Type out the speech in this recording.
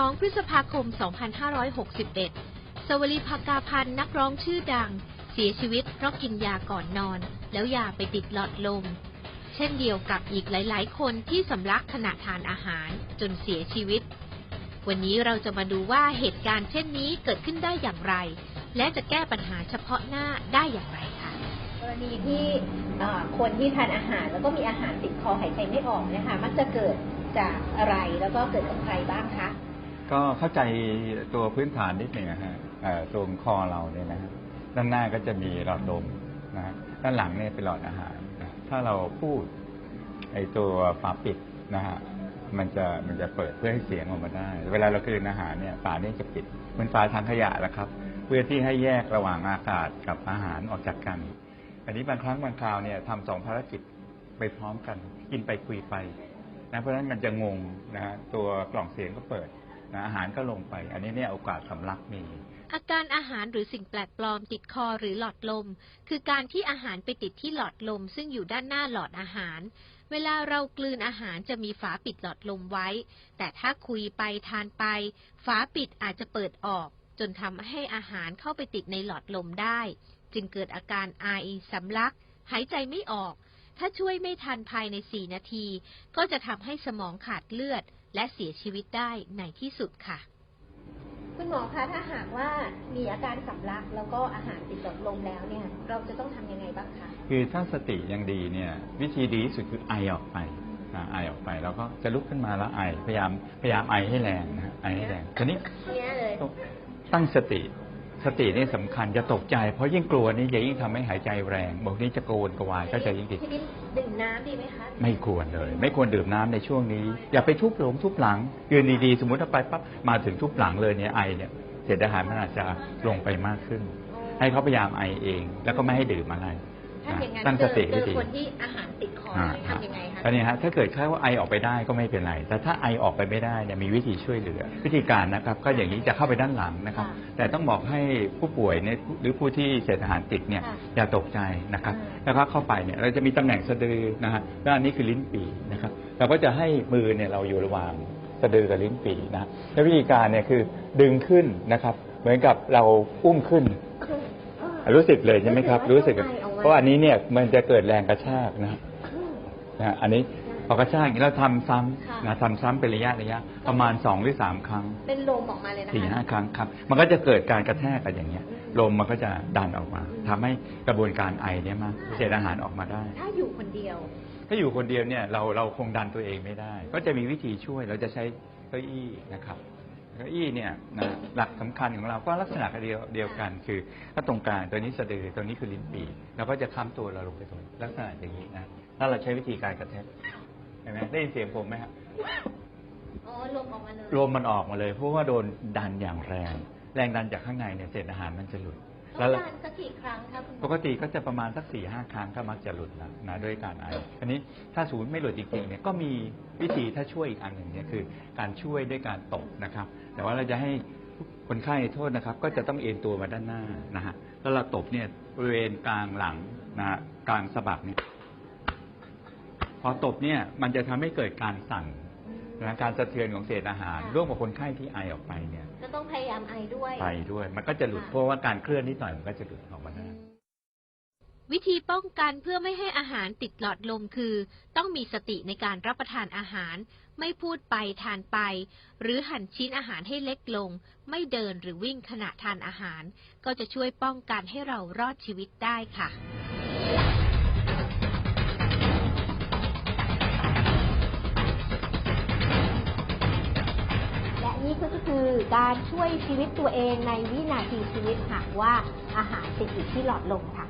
2 พฤษภาคม 2561 สวลีภากาพันธ์นักร้องชื่อดัง เสียชีวิตเพราะกินยาก่อนนอน แล้วยาไปติดหลอดลม เช่นเดียวกับอีกหลาย ๆ คนที่สำลักขณะทานอาหารจนเสียชีวิต วันนี้เราจะมาดูว่าเหตุการณ์เช่นนี้เกิดขึ้นได้อย่างไร และจะแก้ปัญหาเฉพาะหน้าได้อย่างไรค่ะกรณีที่คนที่ทานอาหารแล้วก็มีอาหารติดคอหายใจไม่ออกนะคะมักจะเกิดจากอะไรแล้วก็เกิดกับใครบ้างคะ ก็เข้าใจตัวพื้นฐานนิดหนึ่งนะฮะเอ่อตรงคอเราเนี่ยนะฮะด้านหน้าก็จะมีหลอดลมนะฮะด้านหลังเนี่ยเป็นหลอดอาหาร ถ้าเราพูดไอตัวฝาปิดนะฮะมันจะมันจะเปิดเพื่อให้เสียงออกมาได้ เวลาเรากลืนอาหารเนี่ยฝาเนี่ยจะปิดเหมือนฝาทางขยะแหละครับ เพื่อที่ให้แยกระหว่างอากาศกับอาหารออกจากกัน อันนี้บางครั้งบางคราวเนี่ยทำสองภารกิจไปพร้อมกัน กินไปคุยไปนะเพราะฉะนั้นมันจะงงนะฮะตัวกล่องเสียงก็เปิด อาหารก็ลงไป อันนี้เนี่ยโอกาสสำลักมี อาการอาหารหรือสิ่งแปลกปลอมติดคอหรือหลอดลม คือการที่อาหารไปติดที่หลอดลม ซึ่งอยู่ด้านหน้าหลอดอาหาร เวลาเรากลืนอาหารจะมีฝาปิดหลอดลมไว้ แต่ถ้าคุยไปทานไป ฝาปิดอาจจะเปิดออก จนทำให้อาหารเข้าไปติดในหลอดลมได้ จึงเกิดอาการไอสำลัก หายใจไม่ออก ถ้าช่วยไม่ทันภายใน 4 นาที ก็จะทำให้สมองขาดเลือด และเสียชีวิตได้ในที่สุดค่ะ คุณหมอคะถ้าหากว่ามีอาการสำลักแล้วก็อาหารติดหลอดลมแล้วเนี่ย เราจะต้องทำยังไงบ้างคะคือถ้าสติยังดีเนี่ย วิธีดีที่สุดคือไอออกไปนะไอออกไปแล้วก็จะลุกขึ้นมาแล้วไอพยายามพยายามไอให้แรงนะฮะไอให้แรงทีนี้เนี้ยเลยต้องตั้งสติ สตินี่สำคัญจะตกใจ เพราะยิ่งกลัวนี่จะยิ่งทำให้หายใจแรงบอกนี้จะโกรนกระวายก็จะยิ่งดีทีนี้ดื่มน้ำดีไหมคะไม่ควรเลย ไม่ควรดื่มน้ำในช่วงนี้ อย่าไปทุบหลงทุบหลังยืนดีๆสมมติถ้าไปปั๊บมาถึงทุบหลังเลยเนี่ยไอเนี่ยเศษอาหารมันอาจจะลงไปมากขึ้น ให้เขาพยายามไอเอง แล้วก็ไม่ให้ดื่มอะไรถ้าอย่างนั้นตั้งเจสอติเจให้อดีคนที่อาหารติดคอ อ่าทำยังไงคะอันนี้ฮะถ้าเกิดเขาไอออกไปได้ก็ไม่เป็นไร แต่ถ้าไอออกไปไม่ได้เนี่ยมีวิธีช่วยเหลือ วิธีการนะครับ ก็อย่างนี้จะเข้าไปด้านหลังนะครับ แต่ต้องบอกให้ผู้ป่วยเนี่ยหรือผู้ที่เศษอาหารติดเนี่ยค่ะอย่าตกใจนะครับอ่าแล้วก็เข้าไปเนี่ยเราจะมีตำแหน่งสะดือนะฮะด้านนี้คือลิ้นปี่นะครับเราก็จะให้มือเนี่ยเราอยู่ระหว่างสะดือกับลิ้นปี่นะแล้ววิธีการเนี่ยคือดึงขึ้นนะครับ เหมือนกับเราอุ้มขึ้นคืออ่ารู้สึกเลยใช่ไหมครับ รู้สึกว่าต้องไอออกมาเพราะอันนี้เนี่ยมันจะเกิดแรงกระชากนะ นะฮะอันนี้พอกระชากอย่างนี้เราทำซ้ค่ะำนะทำซ้ำเป็นระยะระยะประมาณสองหรือสามครั้งเป็นลมออกมาเลยนะคะสี่ห้าครั้งครับ มันก็จะเกิดการกระแทกกันอย่างเงี้ย ลมมันก็จะดันออกมาทำให้กระบวนการไอเนี่ยมากเศษอาหารออกมาได้ ถ้าอยู่คนเดียว ถ้าอยู่คนเดียวเนี่ยเราเราคงดันตัวเองไม่ได้ ก็จะมีวิธีช่วยเราจะใช้เก้าอี้นะครับเก้าอี้เนี่ยนะหลักสำคัญของเราก็ลักษณะเดียวเดียวกัน คือถ้าตรงกลางตัวนี้สะดือตัวนี้คือลิ้นปี่เราก็จะค้ำตัวเราลงไปตรงนี้ลักษณะอย่างนี้นะ ถ้าเราใช้วิธีการกระแทกเห็นไหมได้ยินเสียงผมไหมครับอ๋อลมออกมาเลยลมมันออกมาเลยเพราะว่าโดนดันอย่างแรง แรงดันจากข้างในเนี่ยเศษอาหารมันจะหลุดต้แล้อวงการสักกี่ครั้งคะคุณหมอปกติก็จะประมาณสักสี่ห้าครั้งก็มักจะหลุดนะนะด้วยการไออันนี้ถ้าศูนย์ไม่หลุดจริงๆเนี่ยก็มีวิธีถ้าช่วยอีกอันหนึ่งเนี่ยคือ การช่วยด้วยการตบนะครับ แต่ว่าเราจะให้คนไข้โทษนะครับ ก็จะต้องเอ็นตัวมาด้านหน้านะฮะแล้วเราตบเนี่ยบริเวณกลางหลังนะฮะกลางสะบักเนี่ย พอตบเนี่ยมันจะทำให้เกิดการสั่นนะการสะเทือนของเศษอาหาร ร่วมกับคนไข้ที่ไอออกไปเนี่ยก็ต้องพยายามไอด้วยไปด้วย มันก็จะหลุดเพราะว่าการเคลื่อนนิดหน่อยมันก็จะหลุดออกมาได้ วิธีป้องกันเพื่อไม่ให้อาหารติดหลอดลมคือ ต้องมีสติในการรับประทานอาหาร ไม่พูดไปทานไป หรือหั่นชิ้นอาหารให้เล็กลง ไม่เดินหรือวิ่งขณะทานอาหาร ก็จะช่วยป้องกันให้เรารอดชีวิตได้ค่ะและ การช่วยชีวิตตัวเองในวินาทีชีวิตหากว่าอาหารติดอยู่ที่หลอดลมค่ะ